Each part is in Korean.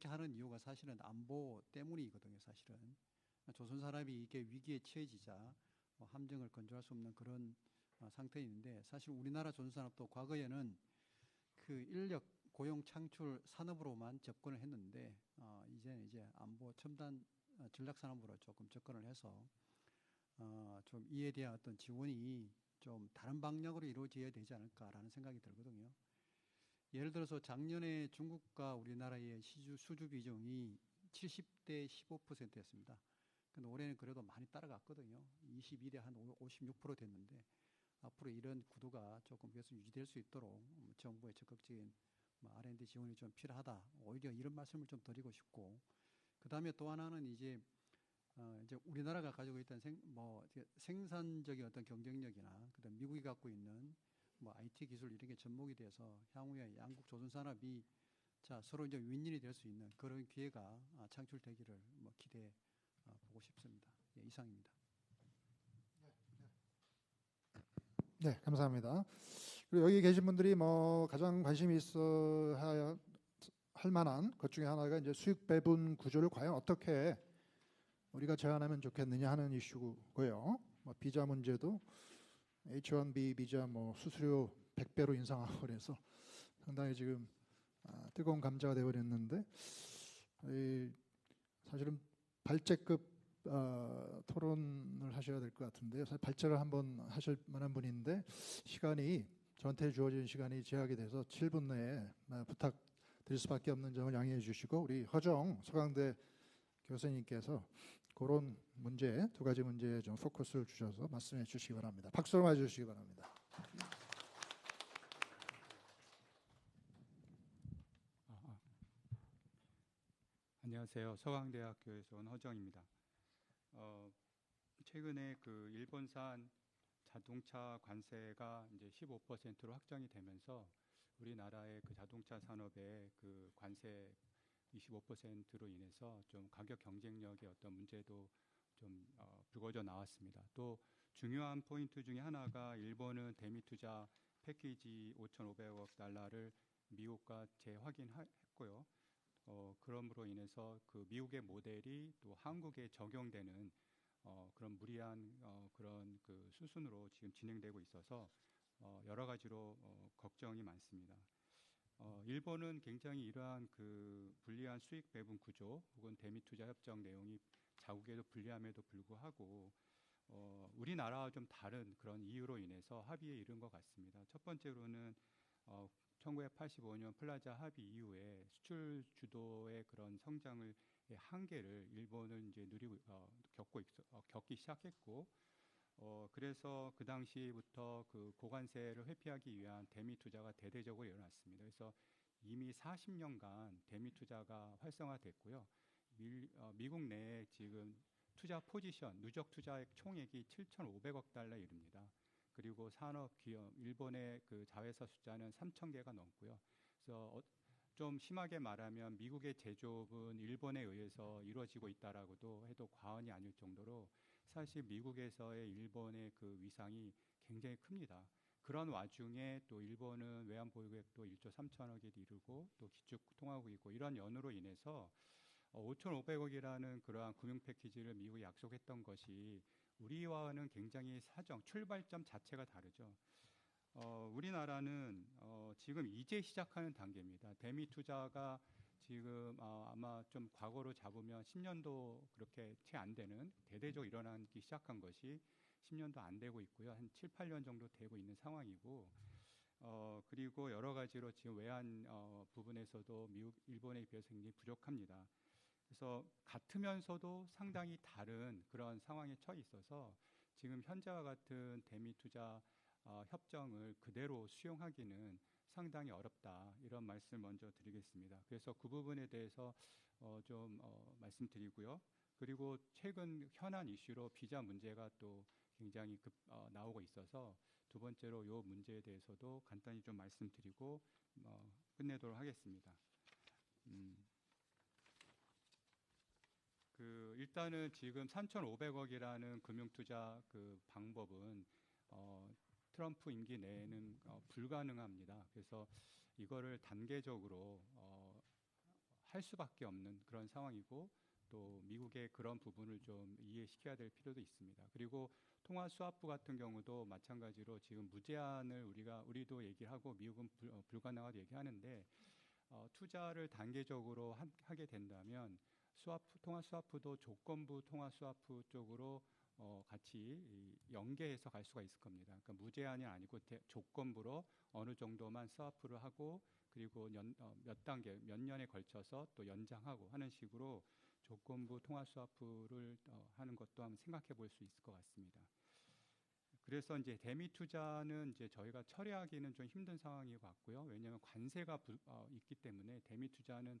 그렇게 하는 이유가 사실은 안보 때문이거든요. 사실은 조선 사람이 이게 위기에 처해지자 뭐 함정을 건조할 수 없는 그런 어, 상태에 있는데 사실 우리나라 조선 산업도 과거에는 그 인력 고용 창출 산업으로만 접근을 했는데 어, 이제는 이제 안보 첨단 어, 전략 산업으로 조금 접근을 해서 어, 좀 이에 대한 어떤 지원이 좀 다른 방향으로 이루어져야 되지 않을까라는 생각이 들거든요. 예를 들어서 작년에 중국과 우리나라의 시주 수주 비중이 70대 15%였습니다. 근데 올해는 그래도 많이 따라갔거든요. 22대 한 56% 됐는데 앞으로 이런 구도가 조금 계속 유지될 수 있도록 정부의 적극적인 뭐 R&D 지원이 좀 필요하다. 오히려 이런 말씀을 좀 드리고 싶고 그 다음에 또 하나는 이제 어 이제 우리나라가 가지고 있던 생, 뭐 생산적인 어떤 경쟁력이나 그다음 미국이 갖고 있는 뭐 IT 기술 이런 게 접목이 돼서 향후에 양국 조선 산업이 자 서로 이제 윈윈이 될 수 있는 그런 기회가 아, 창출되기를 뭐 기대해 어, 보고 싶습니다. 예, 이상입니다. 네, 감사합니다. 그리고 여기 계신 분들이 뭐 가장 관심이 있어 할 만한 것 중에 하나가 이제 수익 배분 구조를 과연 어떻게 우리가 제안하면 좋겠느냐 하는 이슈고요. 뭐 비자 문제도 H1B 비자 뭐 수수료 100배로 인상하고 그래서 상당히 지금 아, 뜨거운 감자가 되어버렸는데 사실은 발제급 어, 토론을 하셔야 될 것 같은데요. 사실 발제를 한번 하실 만한 분인데 시간이 저한테 주어진 시간이 제약이 돼서 7분 내에 어, 부탁드릴 수밖에 없는 점을 양해해 주시고 우리 허정 서강대 교수님께서 그런 문제 두 가지 문제에 좀 포커스를 주셔서 말씀해 주시기 바랍니다. 박수로 맞아 주시기 바랍니다. 아, 아. 안녕하세요. 서강대학교에서 온 허정입니다. 어, 최근에 그 일본산 자동차 관세가 이제 15%로 확정이 되면서 우리나라의 그 자동차 산업의 그 관세 25%로 인해서 좀 가격 경쟁력의 어떤 문제도 좀 어, 불거져 나왔습니다. 또 중요한 포인트 중에 하나가 일본은 대미 투자 패키지 5,500억 달러를 미국과 재확인했고요. 어, 그럼으로 인해서 그 미국의 모델이 또 한국에 적용되는 어, 그런 무리한 어, 그런 그 수순으로 지금 진행되고 있어서 어, 여러 가지로 어, 걱정이 많습니다. 어, 일본은 굉장히 이러한 그 불리한 수익 배분 구조 혹은 대미 투자 협정 내용이 자국에도 불리함에도 불구하고 어, 우리나라와 좀 다른 그런 이유로 인해서 합의에 이른 것 같습니다. 첫 번째로는 어, 1985년 플라자 합의 이후에 수출 주도의 그런 성장을 한계를 일본은 이제 누리고 어, 겪고 어, 겪기 시작했고 어, 그래서 그 당시부터 그 고관세를 회피하기 위한 대미 투자가 대대적으로 일어났습니다. 그래서 이미 40년간 대미 투자가 활성화됐고요. 미, 어, 미국 내에 지금 투자 포지션 누적 투자액 총액이 7,500억 달러 이릅니다. 그리고 산업 기업 일본의 그 자회사 숫자는 3천 개가 넘고요. 그래서 어, 좀 심하게 말하면 미국의 제조업은 일본에 의해서 이루어지고 있다라고도 해도 과언이 아닐 정도로 사실 미국에서의 일본의 그 위상이 굉장히 큽니다. 그런 와중에 또 일본은 외환 보유액도 1조 3천억에 이르고 또 기축 통화국이고 이런 연으로 인해서 5,500억이라는 어, 그러한 금융 패키지를 미국이 약속했던 것이 우리와는 굉장히 사정 출발점 자체가 다르죠. 어, 우리나라는 어, 지금 이제 시작하는 단계입니다. 대미 투자가 지금 어, 아마 좀 과거로 잡으면 10년도 그렇게 채 안 되는 대대적으로 일어나기 시작한 것이 10년도 안 되고 있고요. 한 7, 8년 정도 되고 있는 상황이고 어, 그리고 여러 가지로 지금 외환 어, 부분에서도 미국, 일본에 비해서 굉장히 부족합니다. 그래서 같으면서도 상당히 다른 그런 상황에 처해 있어서 지금 현재와 같은 대미 투자 어, 협정을 그대로 수용하기는 상당히 어렵다 이런 말씀을 먼저 드리겠습니다. 그래서 그 부분에 대해서 어, 좀 어, 말씀드리고요. 그리고 최근 현안 이슈로 비자 문제가 또 굉장히 급 어, 나오고 있어서 두 번째로 이 문제에 대해서도 간단히 좀 말씀드리고 어, 끝내도록 하겠습니다. 음. 그 일단은 지금 3,500억이라는 금융 투자 그 방법은 어, 트럼프 임기 내에는 어, 불가능합니다. 그래서 이거를 단계적으로 어, 할 수밖에 없는 그런 상황이고 또 미국의 그런 부분을 좀 이해시켜야 될 필요도 있습니다. 그리고 통화 수합부 같은 경우도 마찬가지로 지금 무제한을 우리가 우리도 얘기하고 미국은 불, 어, 불가능하다 얘기하는데 어, 투자를 단계적으로 한, 하게 된다면 수합 통화 수합부도 조건부 통화 수합부 쪽으로 어, 같이 이 연계해서 갈 수가 있을 겁니다. 그러니까 무제한이 아니고 대, 조건부로 어느 정도만 스와프를 하고 그리고 연, 어, 몇 단계 몇 년에 걸쳐서 또 연장하고 하는 식으로 조건부 통화 스와프를 어, 하는 것도 한번 생각해 볼 수 있을 것 같습니다. 그래서 이제 대미 투자는 이제 저희가 처리하기는 좀 힘든 상황인 것 같고요. 왜냐하면 관세가 부, 어, 있기 때문에 대미 투자는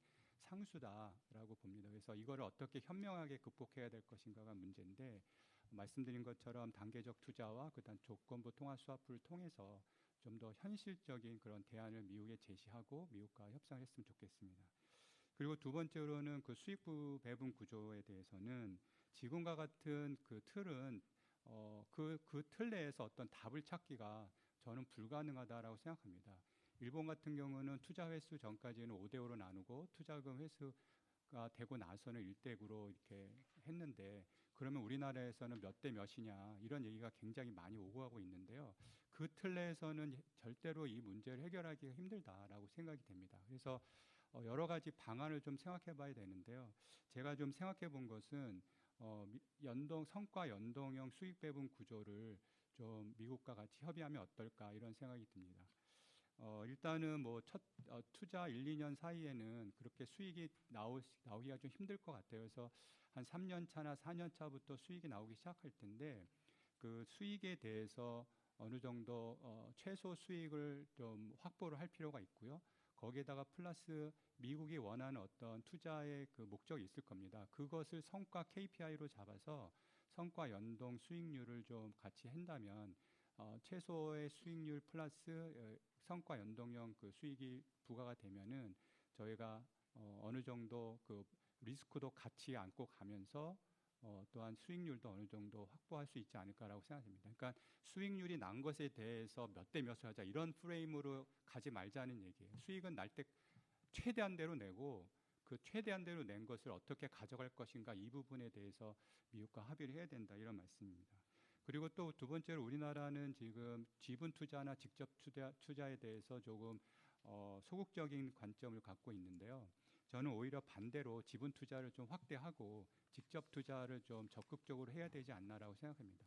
상수다라고 봅니다. 그래서 이거를 어떻게 현명하게 극복해야 될 것인가가 문제인데 말씀드린 것처럼 단계적 투자와 그다음 조건부 통화 수합을 통해서 좀 더 현실적인 그런 대안을 미국에 제시하고 미국과 협상했으면 좋겠습니다. 그리고 두 번째로는 그 수익부 배분 구조에 대해서는 지금과 같은 그 틀은 어, 그, 그 틀 내에서 어떤 답을 찾기가 저는 불가능하다라고 생각합니다. 일본 같은 경우는 투자 횟수 전까지는 5대 5로 나누고 투자금 횟수가 되고 나서는 1대 9로 이렇게 했는데 그러면 우리나라에서는 몇 대 몇이냐 이런 얘기가 굉장히 많이 오고 가고 있는데요. 그 틀 내에서는 절대로 이 문제를 해결하기가 힘들다라고 생각이 됩니다. 그래서 어, 여러 가지 방안을 좀 생각해 봐야 되는데요. 제가 좀 생각해 본 것은 어, 연동 성과 연동형 수익 배분 구조를 좀 미국과 같이 협의하면 어떨까 이런 생각이 듭니다. 어, 일단은 뭐첫 어, 투자 1, 2년 사이에는 그렇게 수익이 나오, 나오기가 좀 힘들 것 같아요. 그래서 한 3년 차나 4년 차부터 수익이 나오기 시작할 텐데 그 수익에 대해서 어느 정도 어, 최소 수익을 좀 확보를 할 필요가 있고요. 거기에다가 플러스 미국이 원하는 어떤 투자의 그 목적이 있을 겁니다. 그것을 성과 KPI로 잡아서 성과 연동 수익률을 좀 같이 한다면 어, 최소의 수익률 플러스 어, 성과 연동형 그 수익이 부과가 되면은 저희가 어, 어느 정도 그 리스크도 같이 안고 가면서 어, 또한 수익률도 어느 정도 확보할 수 있지 않을까라고 생각합니다. 그러니까 수익률이 난 것에 대해서 몇 대 몇을 하자 이런 프레임으로 가지 말자는 얘기예요. 수익은 날 때 최대한대로 내고 그 최대한대로 낸 것을 어떻게 가져갈 것인가 이 부분에 대해서 미국과 합의를 해야 된다 이런 말씀입니다. 그리고 또 두 번째로 우리나라는 지금 지분 투자나 직접 투자, 투자에 대해서 조금 어, 소극적인 관점을 갖고 있는데요. 저는 오히려 반대로 지분 투자를 좀 확대하고 직접 투자를 좀 적극적으로 해야 되지 않나라고 생각합니다.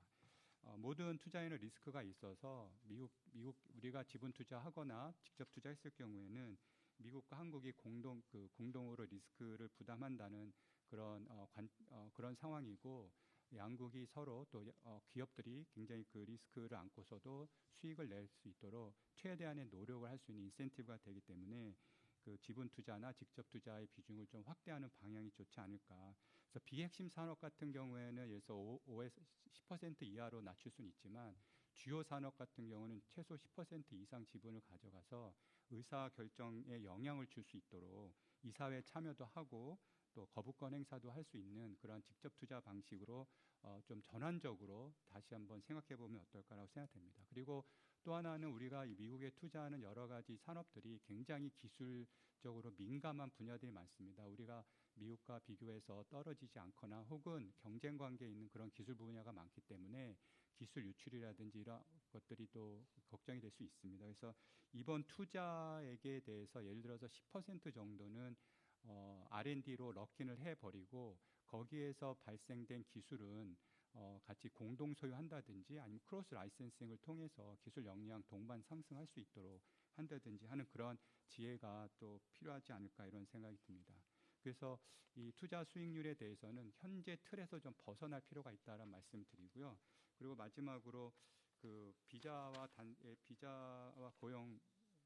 어, 모든 투자에는 리스크가 있어서 미국 미국 우리가 지분 투자하거나 직접 투자했을 경우에는 미국과 한국이 공동 그 공동으로 리스크를 부담한다는 그런 어, 관, 어, 그런 상황이고 양국이 서로 또 어, 기업들이 굉장히 그 리스크를 안고서도 수익을 낼 수 있도록 최대한의 노력을 할 수 있는 인센티브가 되기 때문에 그 지분 투자나 직접 투자의 비중을 좀 확대하는 방향이 좋지 않을까. 그래서 비핵심 산업 같은 경우에는 예를 들어서 5, 5에서 10% 이하로 낮출 수는 있지만 주요 산업 같은 경우는 최소 10% 이상 지분을 가져가서 의사 결정에 영향을 줄 수 있도록 이사회 참여도 하고 또 거부권 행사도 할 수 있는 그런 직접 투자 방식으로 어, 좀 전환적으로 다시 한번 생각해 보면 어떨까라고 생각됩니다. 그리고 또 하나는 우리가 이 미국에 투자하는 여러 가지 산업들이 굉장히 기술적으로 민감한 분야들이 많습니다. 우리가 미국과 비교해서 떨어지지 않거나 혹은 경쟁 관계에 있는 그런 기술 분야가 많기 때문에 기술 유출이라든지 이런 것들이 또 걱정이 될 수 있습니다. 그래서 이번 투자액에 대해서 예를 들어서 10% 정도는 어, R&D로 럭킨을 해버리고 거기에서 발생된 기술은 어, 같이 공동 소유한다든지 아니면 크로스 라이센싱을 통해서 기술 역량 동반 상승할 수 있도록 한다든지 하는 그런 지혜가 또 필요하지 않을까 이런 생각이 듭니다. 그래서 이 투자 수익률에 대해서는 현재 틀에서 좀 벗어날 필요가 있다는 말씀 드리고요. 그리고 마지막으로 그 비자와 단 예, 비자와 고용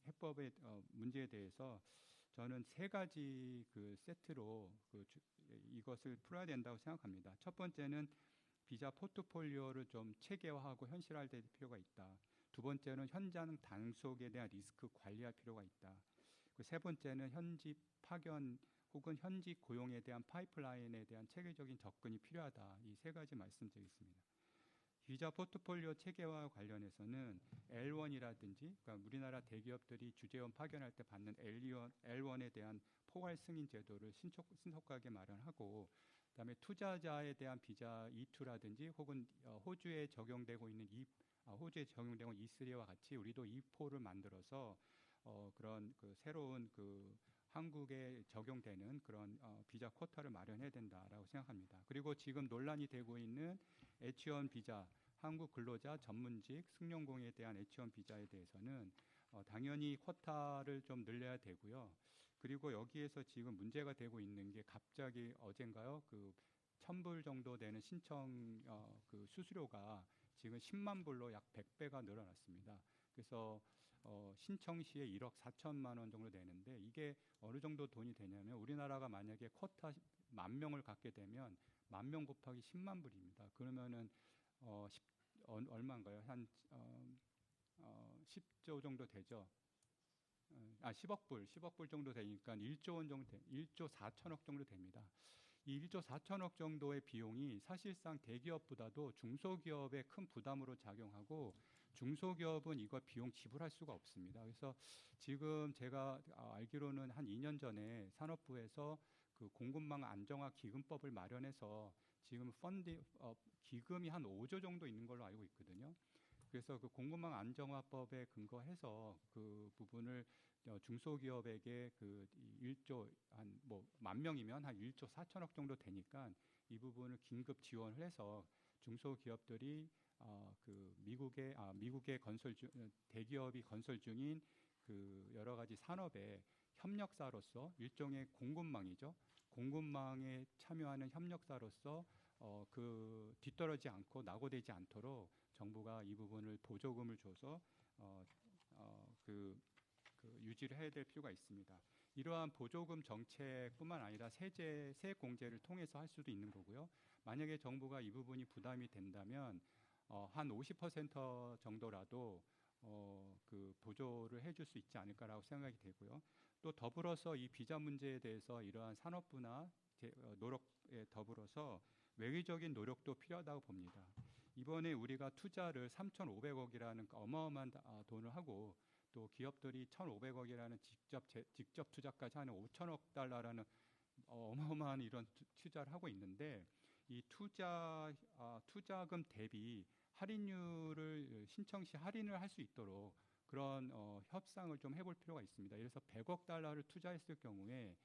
해법의 어, 문제에 대해서 저는 세 가지 그 세트로 그 주, 이것을 풀어야 된다고 생각합니다. 첫 번째는 비자 포트폴리오를 좀 체계화하고 현실화할 필요가 있다. 두 번째는 현장 단속에 대한 리스크 관리할 필요가 있다. 그세 번째는 현지 파견 혹은 현지 고용에 대한 파이프라인에 대한 체계적인 접근이 필요하다. 이 세 가지 말씀드리겠습니다. 비자 포트폴리오 체계와 관련해서는 L1이라든지 그러니까 우리나라 대기업들이 주재원 파견할 때 받는 L1, L1에 대한 포괄 승인 제도를 신속, 신속하게 마련하고 그다음에 투자자에 대한 비자 E2라든지 혹은 어, 호주에 적용되고 있는 이 아, 호주에 적용되고 있는 E3와 같이 우리도 E4를 만들어서 어, 그런 그 새로운 그 한국에 적용되는 그런 어, 비자 쿼터를 마련해야 된다라고 생각합니다. 그리고 지금 논란이 되고 있는 H1 비자 한국 근로자 전문직 승용공에 대한 H1 비자에 대해서는 어, 당연히 쿼타를 좀 늘려야 되고요. 그리고 여기에서 지금 문제가 되고 있는 게 갑자기 어젠가요? 그 천불 정도 되는 신청 어, 그 수수료가 지금 10만 불로 약 100배가 늘어났습니다. 그래서 어, 신청 시에 1억 4천만 원 정도 되는데 이게 어느 정도 돈이 되냐면 우리나라가 만약에 쿼타 만 명을 갖게 되면 만 명 곱하기 10만 불입니다. 그러면은 어, 10, 어, 얼마인가요? 한 어, 어, 10조 정도 되죠. 어, 아 10억 불, 10억 불 정도 되니까 1조 원 정도, 돼, 1조 4천억 정도 됩니다. 이 1조 4천억 정도의 비용이 사실상 대기업보다도 중소기업에 큰 부담으로 작용하고 중소기업은 이거 비용 지불할 수가 없습니다. 그래서 지금 제가 아, 알기로는 한 2년 전에 산업부에서 그 공급망 안정화 기금법을 마련해서 지금 펀디 어, 기금이 한 5조 정도 있는 걸로 알고 있거든요. 그래서 그 공급망 안정화법에 근거해서 그 부분을 어, 중소기업에게 그 1조 한 뭐 만 명이면 한 1조 4천억 정도 되니까 이 부분을 긴급 지원을 해서 중소기업들이 어, 그 미국의 아, 미국의 건설 중 대기업이 건설 중인 그 여러 가지 산업의 협력사로서 일종의 공급망이죠. 공급망에 참여하는 협력사로서 어, 그 뒤떨어지 않고 낙오되지 않도록 정부가 이 부분을 보조금을 줘서 어, 어, 그, 그 유지를 해야 될 필요가 있습니다. 이러한 보조금 정책뿐만 아니라 세제 세액 공제를 통해서 할 수도 있는 거고요. 만약에 정부가 이 부분이 부담이 된다면 어, 한 50% 정도라도 어, 그 보조를 해줄 수 있지 않을까라고 생각이 되고요. 또 더불어서 이 비자 문제에 대해서 이러한 산업부나 제, 어, 노력에 더불어서 외교적인 노력도 필요하다고 봅니다. 이번에 우리가 투자를 3,500억이라는 어마어마한 아, 돈을 하고 또 기업들이 1,500억이라는 직접 제, 직접 투자까지 하는 5천억 달러라는 어마어마한 이런 투자를 하고 있는데 이 투자 아, 투자금 대비 할인율을 신청 시 할인을 할 수 있도록 그런 어, 협상을 좀 해볼 필요가 있습니다. 그래서 100억 달러를 투자했을 경우에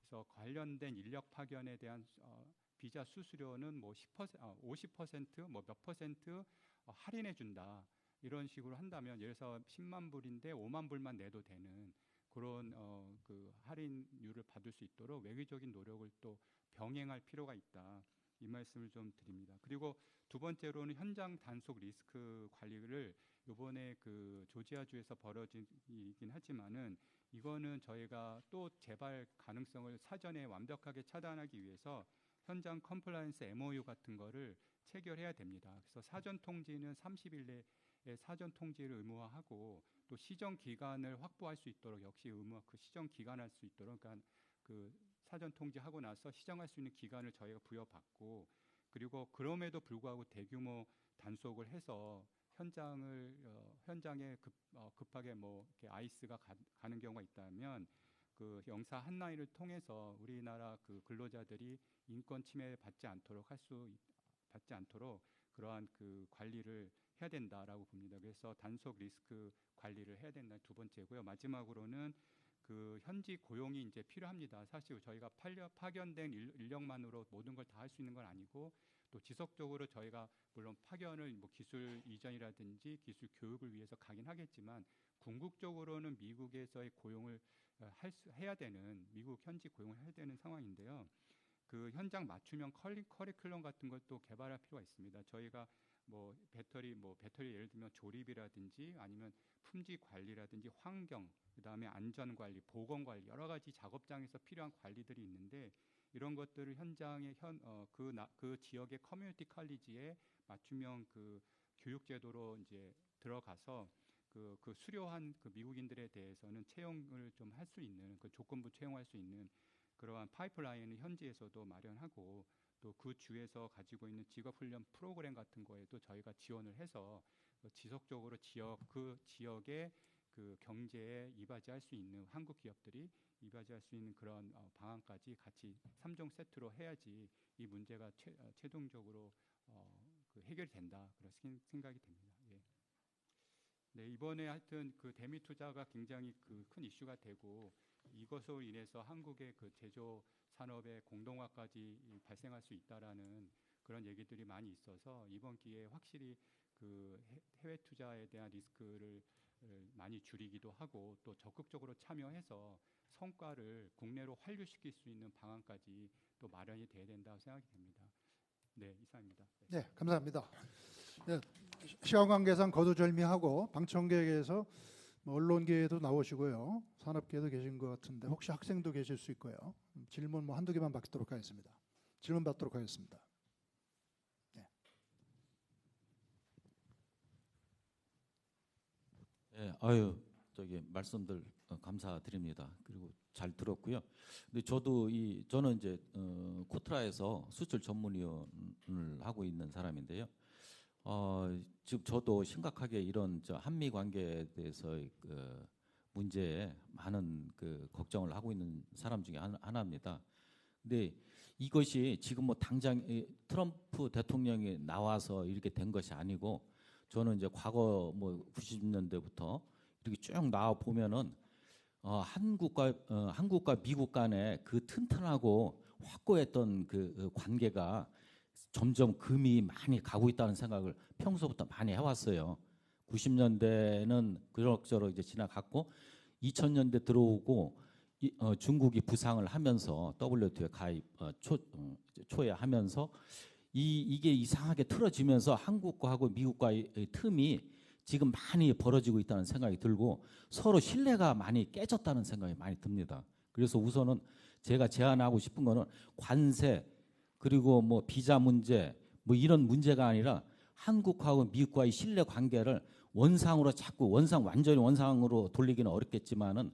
그래서 관련된 인력 파견에 대한 어, 비자 수수료는 뭐 10%, 아, 50%뭐 몇 퍼센트 어, 할인해 준다. 이런 식으로 한다면 예를 들어서 10만 불인데 5만 불만 내도 되는 그런 어, 그 할인율을 받을 수 있도록 외교적인 노력을 또 병행할 필요가 있다. 이 말씀을 좀 드립니다. 그리고 두 번째로는 현장 단속 리스크 관리를 이번에 그 조지아주에서 벌어진 일이긴 하지만은 이거는 저희가 또 재발 가능성을 사전에 완벽하게 차단하기 위해서 현장 컴플라이언스 MOU 같은 거를 체결해야 됩니다. 그래서 사전 통지는 30일 내에 사전 통지를 의무화하고 또 시정 기간을 확보할 수 있도록 역시 의무화 그 시정 기간할 수 있도록 그러니까 그 사전 통지하고 나서 시정할 수 있는 기간을 저희가 부여받고 그리고 그럼에도 불구하고 대규모 단속을 해서 현장을 어, 현장에 급, 어, 급하게 뭐 이렇게 아이스가 가, 가는 경우가 있다면 그 영사 한라인을 통해서 우리나라 그 근로자들이 인권 침해 받지 않도록 할 수 받지 않도록 그러한 그 관리를 해야 된다라고 봅니다. 그래서 단속 리스크 관리를 해야 된다 두 번째고요. 마지막으로는 그 현지 고용이 이제 필요합니다. 사실 저희가 팔려, 파견된 인력만으로 모든 걸 다 할 수 있는 건 아니고 또 지속적으로 저희가 물론 파견을 뭐 기술 이전이라든지 기술 교육을 위해서 가긴 하겠지만 궁극적으로는 미국에서의 고용을 어, 할 수, 해야 되는 미국 현지 고용을 해야 되는 상황인데요. 그 현장 맞춤형 커리, 커리큘럼 같은 걸또 개발할 필요가 있습니다. 저희가 뭐 배터리 뭐 배터리 예를 들면 조립이라든지 아니면 품질 관리라든지 환경 그다음에 안전 관리, 보건 관리 여러 가지 작업장에서 필요한 관리들이 있는데 이런 것들을 현장의 현그그 어, 그 지역의 커뮤니티 칼리지에 맞춤형 그 교육 제도로 이제 들어가서 그, 그 수료한 그 미국인들에 대해서는 채용을 좀 할 수 있는 그 조건부 채용할 수 있는 그러한 파이프라인을 현지에서도 마련하고 또 그 주에서 가지고 있는 직업 훈련 프로그램 같은 거에도 저희가 지원을 해서 어, 지속적으로 지역 그 지역의 그 경제에 이바지할 수 있는 한국 기업들이 이바지할 수 있는 그런 어, 방안까지 같이 삼종 세트로 해야지 이 문제가 최, 어, 최종적으로 어, 그 해결된다 그런 생- 생각이 듭니다. 예. 네 이번에 하여튼 그 대미 투자가 굉장히 그 큰 이슈가 되고 이것으로 인해서 한국의 그 제조 산업의 공동화까지 이 발생할 수 있다라는 그런 얘기들이 많이 있어서 이번 기회에 확실히 그 해- 해외 투자에 대한 리스크를 을 많이 줄이기도 하고 또 적극적으로 참여해서 성과를 국내로 환류시킬 수 있는 방안까지 또 마련이 돼야 된다고 생각이 됩니다. 네, 이상입니다. 네. 네, 감사합니다. 네, 시- 시간 관계상 거두절미하고 방청객에서 뭐 언론계에도 나오시고요, 산업계에도 계신 것 같은데 혹시 학생도 계실 수 있고요. 음, 질문 뭐 한두 개만 받도록 하겠습니다. 질문 받도록 하겠습니다. 예, 아유, 저기 말씀들 어, 감사드립니다. 그리고 잘 들었고요. 근데 저도 이 저는 이제 어, 코트라에서 수출 전문위원을 하고 있는 사람인데요. 어, 지금 저도 심각하게 이런 저 한미 관계에 대해서의 그 문제에 많은 그 걱정을 하고 있는 사람 중에 하나- 하나입니다. 근데 이것이 지금 뭐 당장 이 트럼프 대통령이 나와서 이렇게 된 것이 아니고 저는 이제 과거 뭐 90년대부터 이렇게 쭉 나와 보면은 어, 한국과 어, 한국과 미국 간의 그 튼튼하고 확고했던 그 어, 관계가 점점 금이 많이 가고 있다는 생각을 평소부터 많이 해왔어요. 90년대는 그럭저럭 이제 지나갔고 2000년대 들어오고 이, 어, 중국이 부상을 하면서 WTO에 가입 어, 초, 어, 초에 하면서 이 이게 이상하게 틀어지면서 한국과하고 미국과의 이 틈이 지금 많이 벌어지고 있다는 생각이 들고 서로 신뢰가 많이 깨졌다는 생각이 많이 듭니다. 그래서 우선은 제가 제안하고 싶은 거는 관세 그리고 뭐 비자 문제 뭐 이런 문제가 아니라 한국하고 미국과의 신뢰 관계를 원상으로 자꾸 원상 완전히 원상으로 돌리기는 어렵겠지만은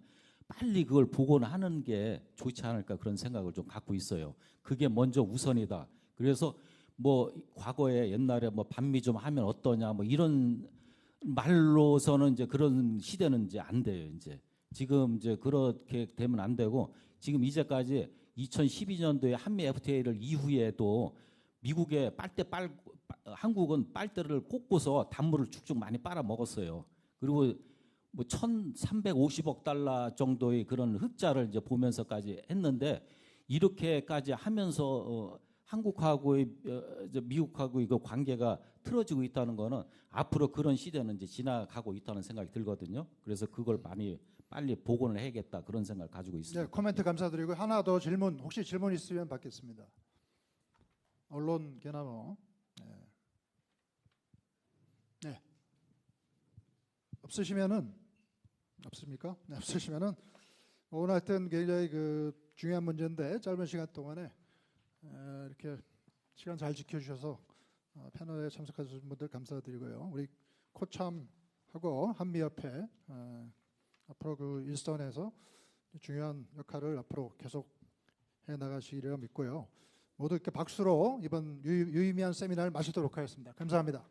빨리 그걸 복원하는 게 좋지 않을까 그런 생각을 좀 갖고 있어요. 그게 먼저 우선이다. 그래서 뭐 과거에 옛날에 뭐 반미 좀 하면 어떠냐 뭐 이런 말로서는 이제 그런 시대는 이제 안 돼요. 이제 지금 이제 그렇게 되면 안 되고 지금 이제까지 2012년도에 한미 FTA를 이후에도 미국의 빨대 빨 한국은 빨대를 꽂고서 단물을 쭉쭉 많이 빨아 먹었어요. 그리고 뭐 1,350억 달러 정도의 그런 흑자를 이제 보면서까지 했는데 이렇게까지 하면서 어, 한국하고의 어, 미국하고 이거 관계가 틀어지고 있다는 거는 앞으로 그런 시대는 이제 지나가고 있다는 생각이 들거든요. 그래서 그걸 많이 빨리 복원을 해야겠다 그런 생각을 가지고 있습니다. 네, 코멘트 감사드리고 하나 더 질문 혹시 질문 있으면 받겠습니다. 언론계나 뭐 네. 네. 없으시면은 없습니까? 네, 없으시면은 오늘 하여튼 굉장히 그 중요한 문제인데 짧은 시간 동안에 에, 이렇게 시간 잘 지켜주셔서 어, 패널에 참석하신 분들 감사드리고요. 우리 코참하고 한미협회 어, 앞으로 그 일선에서 중요한 역할을 앞으로 계속 해 나가시리라 믿고요. 모두 이렇게 박수로 이번 유, 유의미한 세미나를 마치도록 하겠습니다. 감사합니다.